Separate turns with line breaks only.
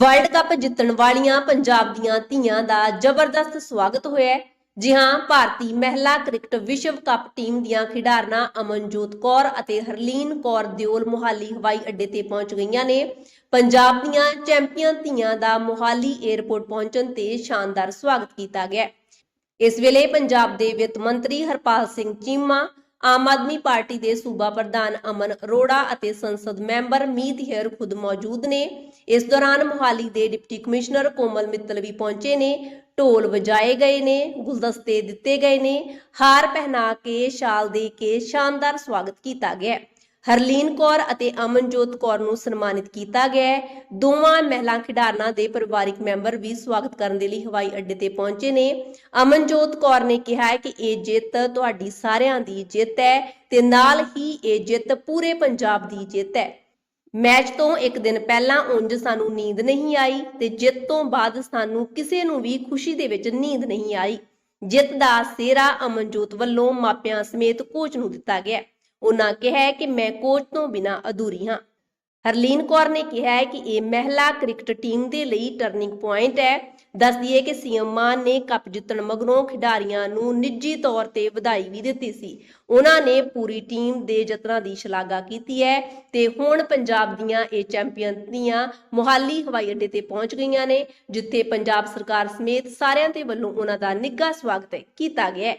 World cup ਜਿੱਤਣ ਵਾਲੀਆਂ ਪੰਜਾਬ ਦੀਆਂ ਧੀਆਂ ਦਾ ਜ਼ਬਰਦਸਤ ਸਵਾਗਤ ਹੋਇਆ ਹੈ। ਜੀ ਹਾਂ, ਭਾਰਤੀ ਮਹਿਲਾ ਕ੍ਰਿਕਟ ਵਿਸ਼ਵ ਕੱਪ ਟੀਮ ਦੀਆਂ ਖਿਡਾਰਨਾਂ ਅਮਨਜੋਤ ਕੌਰ ਅਤੇ ਹਰਲੀਨ ਕੌਰ ਦਿਓਲ ਮੁਹਾਲੀ ਹਵਾਈ ਅੱਡੇ ਤੇ ਪਹੁੰਚ ਗਈਆਂ ਨੇ। ਪੰਜਾਬ ਦੀਆਂ ਚੈਂਪੀਅਨ ਧੀਆਂ ਦਾ ਮੁਹਾਲੀ 에ਅਰਪੋਰਟ ਪਹੁੰਚਣ ਤੇ ਸ਼ਾਨਦਾਰ ਸਵਾਗਤ ਕੀਤਾ ਗਿਆ ਇਸ ਵੇਲੇ ਪੰਜਾਬ ਦੇ ਵਿੱਤ ਮੰਤਰੀ ਹਰਪਾਲ ਸਿੰਘ ਚੀਮਾ, ਆਮ ਆਦਮੀ ਪਾਰਟੀ ਦੇ ਸੂਬਾ ਪ੍ਰਧਾਨ ਅਮਨ ਅਰੋੜਾ ਅਤੇ ਸੰਸਦ ਮੈਂਬਰ ਮੀਤ ਹੇਰ ਖੁਦ ਮੌਜੂਦ ਨੇ। ਇਸ ਦੌਰਾਨ ਮੁਹਾਲੀ ਦੇ ਡਿਪਟੀ ਕਮਿਸ਼ਨਰ ਕੋਮਲ ਮਿੱਤਲ ਵੀ ਪਹੁੰਚੇ ਨੇ। ਢੋਲ ਵਜਾਏ ਗਏ ਨੇ, ਗੁਲਦਸਤੇ ਦਿੱਤੇ ਗਏ ਨੇ। ਹਾਰ ਪਹਿਨਾ ਕੇ, ਸ਼ਾਲ ਦੇ ਕੇ ਸ਼ਾਨਦਾਰ ਸਵਾਗਤ ਕੀਤਾ ਗਿਆ ਹਰਲੀਨ ਕੌਰ ਅਤੇ ਅਮਨਜੋਤ ਕੌਰ ਨੂੰ ਸਨਮਾਨਿਤ ਕੀਤਾ ਗਿਆ ਦੋਵਾਂ ਮਹਿਲਾ ਖਿਡਾਰਨਾਂ ਦੇ ਪਰਿਵਾਰਿਕ ਮੈਂਬਰ ਵੀ ਸਵਾਗਤ ਕਰਨ ਦੇ ਲਈ ਹਵਾਈ ਅੱਡੇ ਤੇ ਪਹੁੰਚੇ ਨੇ। ਅਮਨਜੋਤ ਕੌਰ ਨੇ ਕਿਹਾ ਕਿ ਇਹ ਜਿੱਤ ਤੁਹਾਡੀ ਸਾਰਿਆਂ ਦੀ ਜਿੱਤ ਹੈ ਤੇ ਨਾਲ ਹੀ ਇਹ ਜਿੱਤ ਪੂਰੇ ਪੰਜਾਬ ਦੀ ਜਿੱਤ ਹੈ। ਮੈਚ ਤੋਂ ਇੱਕ ਦਿਨ ਪਹਿਲਾਂ ਉਂਝ ਸਾਨੂੰ ਨੀਂਦ ਨਹੀਂ ਆਈ ਤੇ ਜਿੱਤ ਤੋਂ ਬਾਅਦ ਸਾਨੂੰ ਕਿਸੇ ਨੂੰ ਵੀ ਖੁਸ਼ੀ ਦੇ ਵਿੱਚ ਨੀਂਦ ਨਹੀਂ ਆਈ। ਜਿੱਤ ਦਾ ਸਿਹਰਾ ਅਮਨਜੋਤ ਵੱਲੋਂ ਮਾਪਿਆਂ ਸਮੇਤ ਕੋਚ ਨੂੰ ਦਿੱਤਾ ਗਿਆ। ਉਹਨਾਂ ਕਿਹਾ ਕਿ ਮੈਂ ਕੋਚ ਤੋਂ ਬਿਨਾਂ ਅਧੂਰੀ ਹਾਂ। ਹਰਲੀਨ ਕੌਰ ਨੇ ਕਿਹਾ ਕਿ ਇਹ ਮਹਿਲਾ ਕ੍ਰਿਕਟ ਟੀਮ ਦੇ ਲਈ ਟਰਨਿੰਗ ਪੁਆਇੰਟ ਹੈ। ਦੱਸ ਦਈਏ ਕਿ ਸੀਐਮ ਮਾਨ ਨੇ ਕੱਪ ਜਿੱਤਣ ਮਗਰੋਂ ਖਿਡਾਰੀਆਂ ਨੂੰ ਨਿੱਜੀ ਤੌਰ ਤੇ ਵਧਾਈ ਵੀ ਦਿੱਤੀ ਸੀ। ਉਹਨਾਂ ਨੇ ਪੂਰੀ ਟੀਮ ਦੇ ਯਤਨਾਂ ਦੀ ਸ਼ਲਾਘਾ ਕੀਤੀ ਹੈ ਤੇ ਹੁਣ ਪੰਜਾਬ ਦੀਆਂ ਇਹ ਚੈਂਪੀਅਨ ਦੀਆਂ ਮੁਹਾਲੀ ਹਵਾਈ ਅੱਡੇ ਤੇ ਪਹੁੰਚ ਗਈਆਂ ਨੇ, ਜਿੱਥੇ ਪੰਜਾਬ ਸਰਕਾਰ ਸਮੇਤ ਸਾਰਿਆਂ ਦੇ ਵੱਲੋਂ ਉਹਨਾਂ ਦਾ ਨਿੱਘਾ ਸਵਾਗਤ ਕੀਤਾ ਗਿਆ ਹੈ।